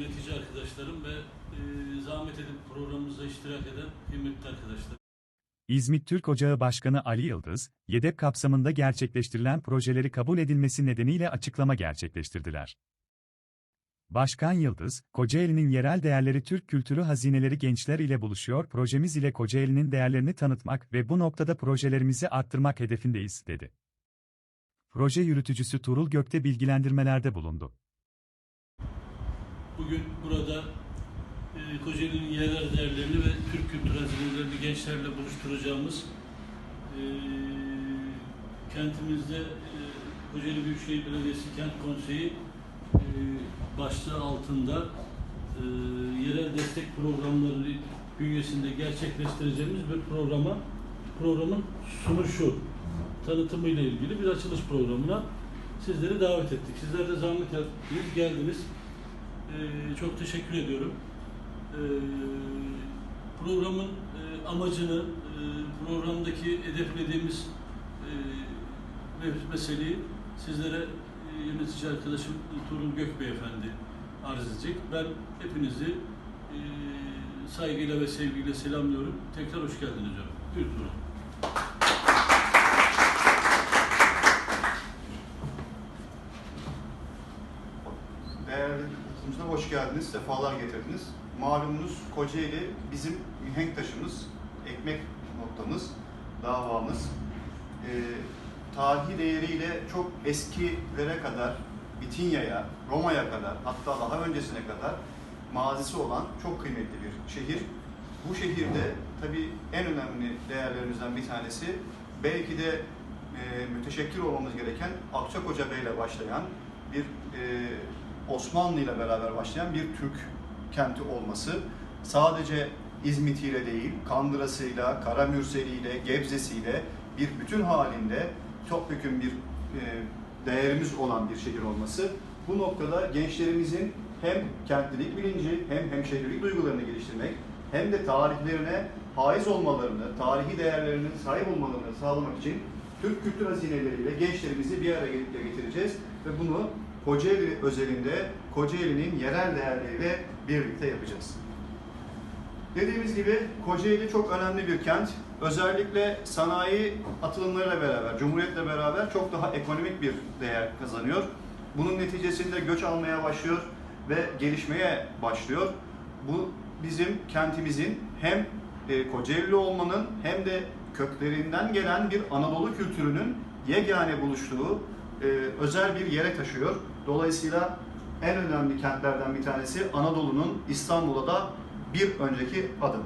yönetici arkadaşlarım ve e, zahmet edip programımıza iştirak eden kıymetli arkadaşlar. İzmit Türk Ocağı Başkanı Ali Yıldız, YEDEP kapsamında gerçekleştirilen projeleri kabul edilmesi nedeniyle açıklama gerçekleştirdiler. Başkan Yıldız, Kocaeli'nin yerel değerleri Türk kültürü hazineleri gençler ile buluşuyor projemiz ile Kocaeli'nin değerlerini tanıtmak ve bu noktada projelerimizi arttırmak hedefindeyiz, dedi. Proje yürütücüsü Tuğrul Gökte bilgilendirmelerde bulundu. Bugün burada e, Kocaeli'nin yerel değerlerini ve Türk kültür hazinelerini gençlerle buluşturacağımız e, kentimizde e, Kocaeli Büyükşehir Belediyesi Kent Konseyi e, başlığı altında e, yerel destek programları bünyesinde gerçekleştireceğimiz bir programa programın sunuşu tanıtımı ile ilgili bir açılış programına sizleri davet ettik. Sizler de zahmet ettiniz, geldiniz. Ee, çok teşekkür ediyorum. Ee, programın e, amacını, e, programdaki hedeflediğimiz e, me- meseleyi sizlere e, yönetici arkadaşım Tuğrul Gök Beyefendi arz edecek. Ben hepinizi saygıyla ve sevgiyle selamlıyorum. Tekrar hoş geldiniz hocam. Buyur Tuğrul. Değerli katılımcılar hoş geldiniz, sefalar getirdiniz. Malumunuz Kocaeli bizim mihenk taşımız, ekmek noktamız, davamız. Ee, tarihi değeriyle çok eskilere kadar, Bitinya'ya, Roma'ya kadar, hatta daha öncesine kadar mazisi olan çok kıymetli bir şehir. Bu şehirde tabii en önemli değerlerimizden bir tanesi belki de e, müteşekkir olmamız gereken Akçakoca Bey ile başlayan bir e, Osmanlı ile beraber başlayan bir Türk kenti olması sadece İzmit'iyle değil, Kandıra'sıyla, Karamürseli'yle, Gebze'siyle bir bütün halinde topyekun bir e, değerimiz olan bir şehir olması bu noktada gençlerimizin hem kentlilik bilinci hem hemşehrilik duygularını geliştirmek hem de tarihlerine haiz olmalarını, tarihi değerlerinin sahip olmalarını sağlamak için Türk kültür hazineleriyle gençlerimizi bir araya getireceğiz ve bunu Kocaeli özelinde Kocaeli'nin yerel değerleriyle birlikte yapacağız. Dediğimiz gibi Kocaeli çok önemli bir kent. Özellikle sanayi atılımlarıyla beraber, Cumhuriyet'le beraber çok daha ekonomik bir değer kazanıyor. Bunun neticesinde göç almaya başlıyor ve gelişmeye başlıyor. Bu bizim kentimizin hem e, Kocaeli olmanın hem de köklerinden gelen bir Anadolu kültürünün yegane buluştuğu e, özel bir yere taşıyor. Dolayısıyla en önemli kentlerden bir tanesi Anadolu'nun İstanbul'a da bir önceki adım.